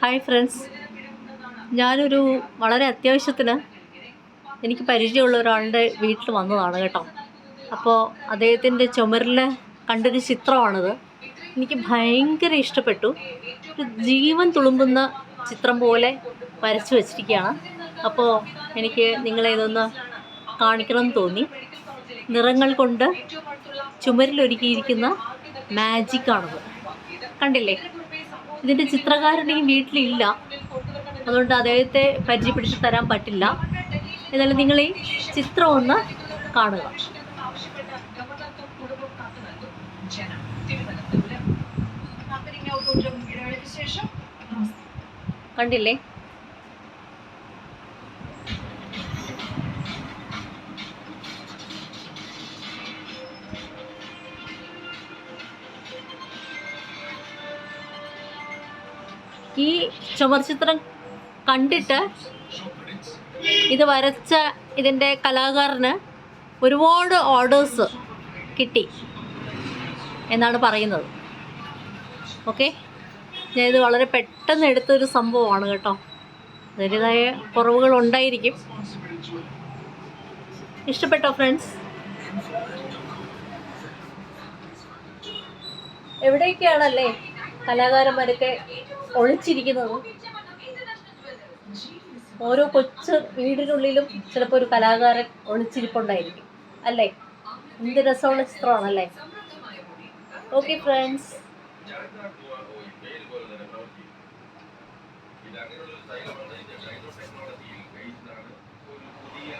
Hi friends ഞാനൊരു വളരെ അത്യാവശ്യത്തിന് എനിക്ക് പരിചയമുള്ള ഒരാളുടെ വീട്ടിൽ വന്നതാണ് കേട്ടോ. അപ്പോൾ അദ്ദേഹത്തിന്റെ ചുമരിൽ കണ്ടൊരു ചിത്രമാണിത്. എനിക്ക് ഭയങ്കര ഇഷ്ടപ്പെട്ടു. ഒരു ജീവൻ തുളുമ്പുന്ന ചിത്രം പോലെ വരച്ചു വച്ചിരിക്കുകയാണ്. അപ്പോൾ എനിക്ക് നിങ്ങളെ ഇതൊന്ന് കാണിക്കണമെന്ന് തോന്നി. നിറങ്ങൾ കൊണ്ട് ചുമരിലൊരുക്കിയിരിക്കുന്ന മാജിക്കാണത് കണ്ടില്ലേ? ഇതിന്റെ ചിത്രകാരൻ ഈ വീട്ടിലില്ല. അതുകൊണ്ട് അദ്ദേഹത്തെ പരിചയപ്പെടുത്തി തരാൻ പറ്റില്ല. എന്നാലും നിങ്ങൾ ഈ ചിത്രം ഒന്ന് കാണുക. കണ്ടില്ലേ? ഈ ചുമർചിത്രം കണ്ടിട്ട് ഇത് വരച്ച ഇതിന്റെ കലാകാരന് ഒരുപാട് ഓർഡേഴ്സ് കിട്ടി എന്നാണ് പറയുന്നത്. ഓക്കെ ഞാനിത് വളരെ പെട്ടെന്ന് എടുത്തൊരു സംഭവമാണ് കേട്ടോ. അതിന്റെതായ കുറവുകൾ ഉണ്ടായിരിക്കും. ഇഷ്ടപ്പെട്ടോ ഫ്രണ്ട്സ് എവിടെയൊക്കെയാണല്ലേ കലാകാരന്മാരൊക്കെ ഒളിച്ചിരിക്കുന്നത് ഓരോ കൊച്ചു വീടിനുള്ളിലും ചിലപ്പോൾ ഒരു കലാകാരൻ ഒളിച്ചിരിപ്പുണ്ടായിരിക്കും. അല്ലേ? എന്ത് രസമുള്ള ചിത്രമാണല്ലേ? ഓക്കെ ഫ്രണ്ട്സ് ഇത് ഒരു പുതിയ